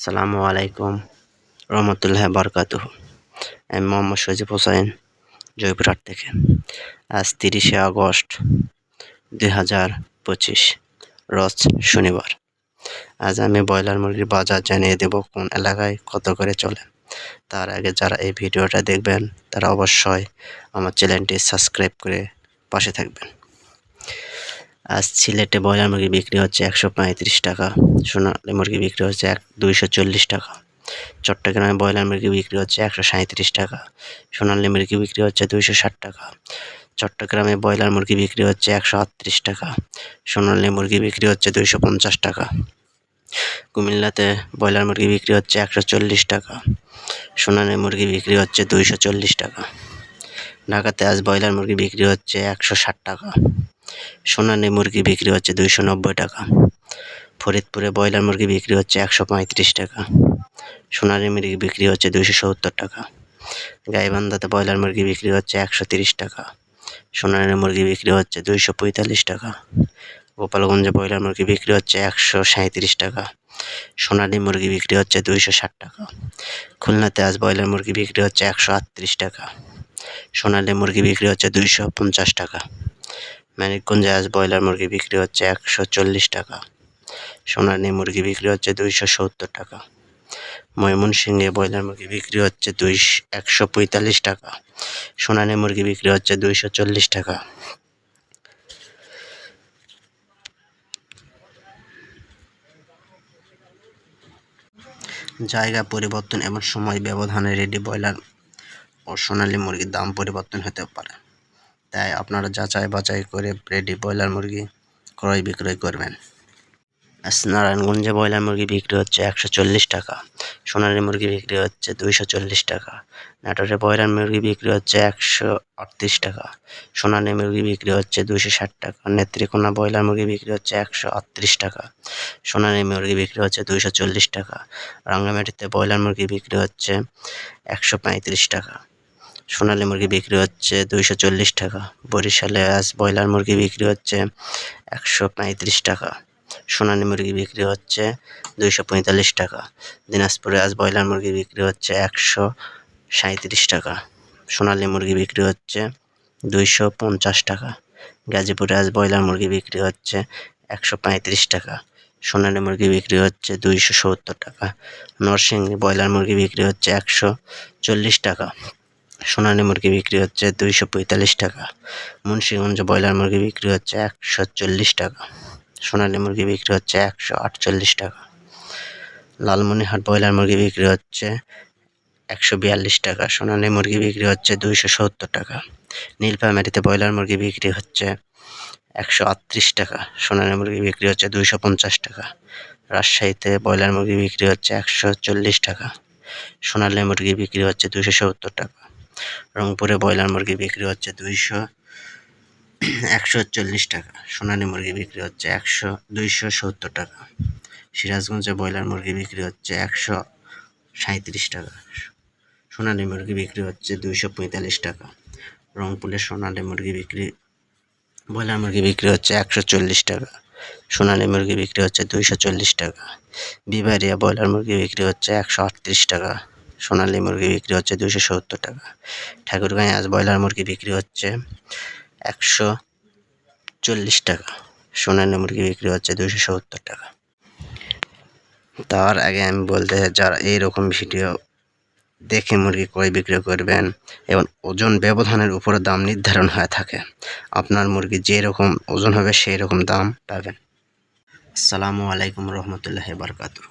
সালামু আলাইকুম রহমতুল্লাহ বরকাতুহ। আমি মোহাম্মদ সজিব হোসাইন, জয়পুরহাট থেকে। আজ তিরিশে আগস্ট দুই হাজার পঁচিশ, রোজ শনিবার। আজ আমি ব্রয়লার মুরগির বাজার জানিয়ে দেব কোন এলাকায় কত করে চলে। তার আগে যারা এই ভিডিওটা দেখবেন, তারা অবশ্যই আমার চ্যানেলটি সাবস্ক্রাইব করে পাশে থাকবেন। আজ সিলেটে ব্রয়লার মুরগি বিক্রি হচ্ছে একশো পঁয়ত্রিশ টাকা, সোনালি মুরগি বিক্রি হচ্ছে এক দুইশো চল্লিশ টাকা, চট্টগ্রামে ব্রয়লার মুরগি বিক্রি হচ্ছে একশো সাঁত্রিশ টাকা, সোনালি মুরগি বিক্রি হচ্ছে দুইশো ষাট টাকা, চট্টগ্রামে ব্রয়লার মুরগি বিক্রি হচ্ছে একশো আটত্রিশ টাকা, সোনালি মুরগি বিক্রি হচ্ছে দুইশো পঞ্চাশ টাকা, কুমিল্লাতে ব্রয়লার মুরগি বিক্রি হচ্ছে একশো চল্লিশ টাকা, সোনালি মুরগি বিক্রি হচ্ছে দুইশো চল্লিশ টাকা, ঢাকাতে আজ ব্রয়লার মুরগি বিক্রি হচ্ছে একশো ষাট টাকা। সোনালি মুরগি বিক্রি হচ্ছে দুইশো নব্বই টাকা। ফরিদপুরে ব্রয়লার মুরগি বিক্রি হচ্ছে একশো পঁয়ত্রিশ টাকা। সোনালি মুরগি বিক্রি হচ্ছে দুইশো সত্তর টাকা। গাইবান্ধাতে ব্রয়লার মুরগি বিক্রি হচ্ছে একশো তিরিশ টাকা। সোনালি মুরগি বিক্রি হচ্ছে দুইশো পঁয়তাল্লিশ টাকা। গোপালগঞ্জে ব্রয়লার মুরগি বিক্রি হচ্ছে একশো সাঁত্রিশ টাকা। সোনালি মুরগি বিক্রি হচ্ছে দুইশো ষাট টাকা। খুলনাতে আজ ব্রয়লার মুরগি বিক্রি হচ্ছে একশো আটত্রিশ টাকা। সোনালি মুরগি বিক্রি হচ্ছে দুইশো পঞ্চাশ টাকা। মানিকগঞ্জে আজ ব্রয়লার মুরগি বিক্রি হচ্ছে একশো চল্লিশ টাকা সোনালি মুরগি বিক্রি হচ্ছে দুইশো সত্তর টাকা, ময়মনসিংহে ব্রয়লার মুরগি বিক্রি হচ্ছে দুই একশো পঁয়তাল্লিশ টাকা সোনালি মুরগি বিক্রি হচ্ছে দুইশো চল্লিশ টাকা। জায়গা পরিবর্তন এবং সময় ব্যবধানে রেডি ব্রয়লার ও সোনালি মুরগির দাম পরিবর্তন হতে পারে। তাই আপনারা যাচাই বাছাই করে রেডি ব্রয়লার মুরগি ক্রয় বিক্রয় করবেন। নারায়ণগঞ্জে ব্রয়লার মুরগি বিক্রি হচ্ছে একশো চল্লিশ টাকা, সোনালি মুরগি বিক্রি হচ্ছে দুইশো চল্লিশ টাকা, নাটোরে ব্রয়লার মুরগি বিক্রি হচ্ছে একশো আটত্রিশ টাকা, সোনালি মুরগি বিক্রি হচ্ছে দুইশো ষাট টাকা, নেত্রীকোনা ব্রয়লার মুরগি বিক্রি হচ্ছে একশো আটত্রিশ টাকা, সোনালি মুরগি বিক্রি হচ্ছে দুইশো চল্লিশ টাকা, রাঙ্গামাটিতে ব্রয়লার মুরগি বিক্রি হচ্ছে একশো পঁয়ত্রিশ টাকা। সোনালী মুরগি বিক্রি হচ্ছে দুইশো চল্লিশ টাকা, বরিশালে আজ ব্রয়লার মুরগি বিক্রি হচ্ছে একশো পঁয়ত্রিশ টাকা, সোনালী মুরগি বিক্রি হচ্ছে দুইশো পঁয়তাল্লিশ টাকা, দিনাজপুরে আজ ব্রয়লার মুরগি বিক্রি হচ্ছে একশো সাঁত্রিশ টাকা, সোনালী মুরগি বিক্রি হচ্ছে দুইশো পঞ্চাশ টাকা, গাজীপুরে আজ ব্রয়লার মুরগি বিক্রি হচ্ছে একশো পঁয়ত্রিশ টাকা, সোনালী মুরগি বিক্রি হচ্ছে দুইশো সত্তর টাকা, নরসিংহী ব্রয়লার মুরগি বিক্রি হচ্ছে একশো চল্লিশ টাকা সোনালী মুরগি বিক্রি হচ্ছে দুইশো পঁয়তাল্লিশ টাকা। মুন্সিগঞ্জ ব্রয়লার মুরগি বিক্রি হচ্ছে একশো চল্লিশ টাকা। সোনালী মুরগি বিক্রি হচ্ছে একশো আটচল্লিশ টাকা। লালমনিহাট ব্রয়লার মুরগি বিক্রি হচ্ছে একশো বিয়াল্লিশ টাকা। সোনালী মুরগি বিক্রি হচ্ছে দুইশো সত্তর টাকা। নীলফামারিতে ব্রয়লার মুরগি বিক্রি হচ্ছে একশো আটত্রিশ টাকা। সোনালী মুরগি বিক্রি হচ্ছে দুইশো পঞ্চাশ টাকা। রাজশাহীতে ব্রয়লার মুরগি বিক্রি হচ্ছে একশো চল্লিশ টাকা। সোনালী মুরগি বিক্রি হচ্ছে দুশো সত্তর টাকা। রংপুরে ব্রয়লার মুরগি বিক্রি হচ্ছে দুইশো, একশো চল্লিশ টাকা। সোনালী মুরগি বিক্রি হচ্ছে একশো, দুইশো সত্তর টাকা। সিরাজগঞ্জে ব্রয়লার মুরগি বিক্রি হচ্ছে একশো সাঁত্রিশ টাকা। সোনালী মুরগি বিক্রি হচ্ছে দুইশো পঁয়তাল্লিশ টাকা। রংপুরে সোনালি মুরগি বিক্রি, ব্রয়লার মুরগি বিক্রি হচ্ছে একশো চল্লিশ টাকা। সোনালী মুরগি বিক্রি হচ্ছে দুইশো চল্লিশ টাকা। বিবারিয়া ব্রয়লার মুরগি বিক্রি হচ্ছে একশো আটত্রিশ টাকা। সোনালী মুরগি বিক্রি হচ্ছে দুশো সত্তর টাকা। ঠাকুরগাঁয়ে আজ ব্রয়লার মুরগি বিক্রি হচ্ছে একশো চল্লিশ টাকা। সোনালী মুরগি বিক্রি হচ্ছে দুশো সত্তর টাকা। তার আগে আমি বলতে চাই, যারা এইরকম ভিডিও দেখে মুরগি ক্রয় বিক্রয় করবেন এবং ওজন ব্যবধানের উপরে দাম নির্ধারণ হয়ে থাকে, আপনার মুরগি যেরকম ওজন হবে সেই রকম দাম পাবেন। আসসালামু আলাইকুম রহমতুল্লাহ বারকাতুহ।